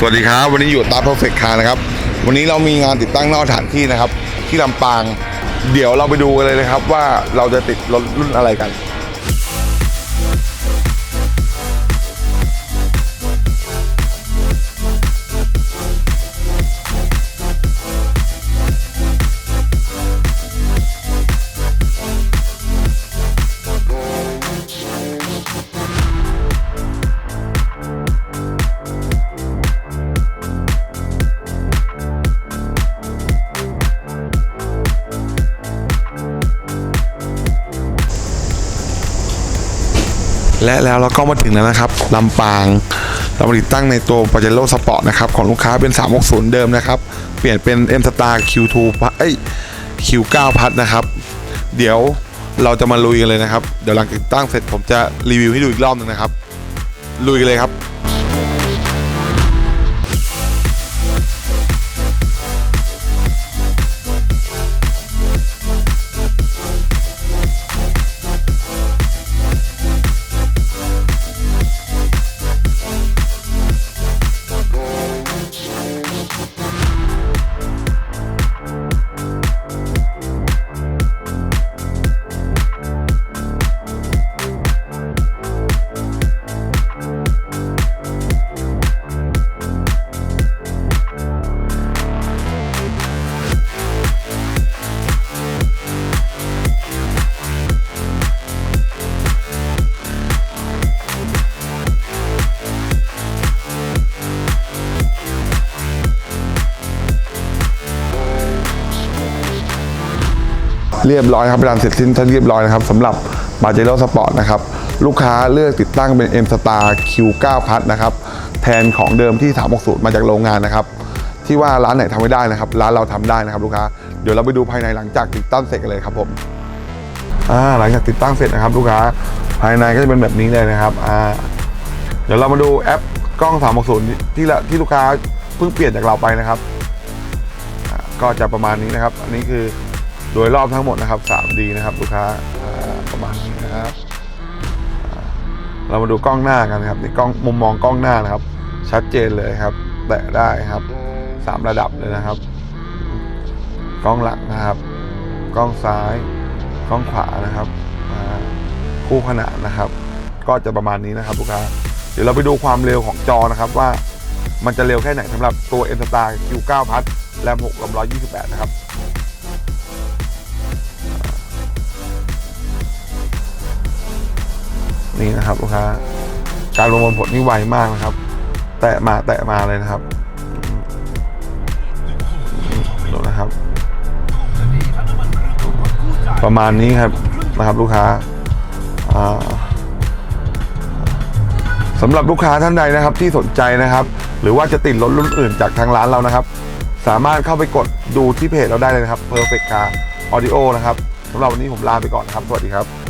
สวัสดีครับ วันนี้อยู่ตา Perfect Car นะครับ วันนี้เรามีงานติดตั้งนอกสถานที่นะครับ ที่ลำปาง เดี๋ยวเราไปดูกันเลยนะครับว่าเราจะติดรถรุ่นอะไรกัน และแล้วเราก็มาถึงแล้วนะครับลำปางเรามาติดตั้งในตัวปาเจโร่สปอร์ตนะครับของลูกค้าเป็น 360 เดิมนะครับ เปลี่ยนเป็น M Star Q2 พัดเอ้ย Q9 พัดนะครับ เดี๋ยวเราจะมาลุยกันเลยนะครับ เดี๋ยวหลังติดตั้งเสร็จผมจะรีวิวให้ดูอีกรอบหนึงนะครับ ลุยกันเลยครับ เรียบร้อยครับเป็นกาเสร็จสิ้นท่านเรียบร้อยนะครับสำหรับบาเจโร่สปอร์ตนะครับลูกค้าเลือกติดตั้งเป็น M Star Q9 พัดนะครับแทนของเดิมที่ 360 มาจากโรงงานนะครับ ที่ว่าร้านไหนทำไม่ได้นะครับ ร้านเราทำได้นะครับลูกค้าเดี๋ยวเราไปดูภายในหลังจากติดตั้งเสร็จกันเลยครับผมอ่าหลังจากติดตั้งเสร็จนะครับ ลูกค้าภายในก็จะเป็นแบบนี้เลยนะครับอ่าเดี๋ยวเรามาดูแอปกล้อง 360 ที่ละที่ลูกค้าเพิ่งเปลี่ยนจากเราไปนะครับอ่าก็จะประมาณนี้นะครับ อันนี้คือ โดยรอบทั้งหมดนะครับ 3D นะครับลูกค้าประมาณนี้นะครับเรามาดูกล้องหน้ากันนะครับนี่กล้องมุมมองกล้องหน้านะครับ ชัดเจนเลยครับ แตะได้ครับสามระดับเลยนะครับ กล้องหลังนะครับ กล้องซ้าย กล้องขวานะครับคู่ขนานนะครับ ก็จะประมาณนี้นะครับลูกค้าเดี๋ยวเราไปดูความเร็วของจอนะครับว่ามันจะเร็วแค่ไหนสำหรับตัว M Star Q9 พัทแรม6 128 นะครับ นี่นะครับลูกค้าการประมวลผลนี่ไวมากนะครับ แตะมาแตะมาเลยนะครับดูนะครับ ประมาณนี้ครับนะครับลูกค้าอ่าสำหรับลูกค้าท่านใดนะครับที่สนใจนะครับ หรือว่าจะติดรถรุ่นอื่นจากทางร้านเรานะครับ สามารถเข้าไปกดดูที่เพจเราได้เลยนะครับ Perfect Car Audio นะครับสำหรับวันนี้ผมลาไปก่อนนะครับ สวัสดีครับ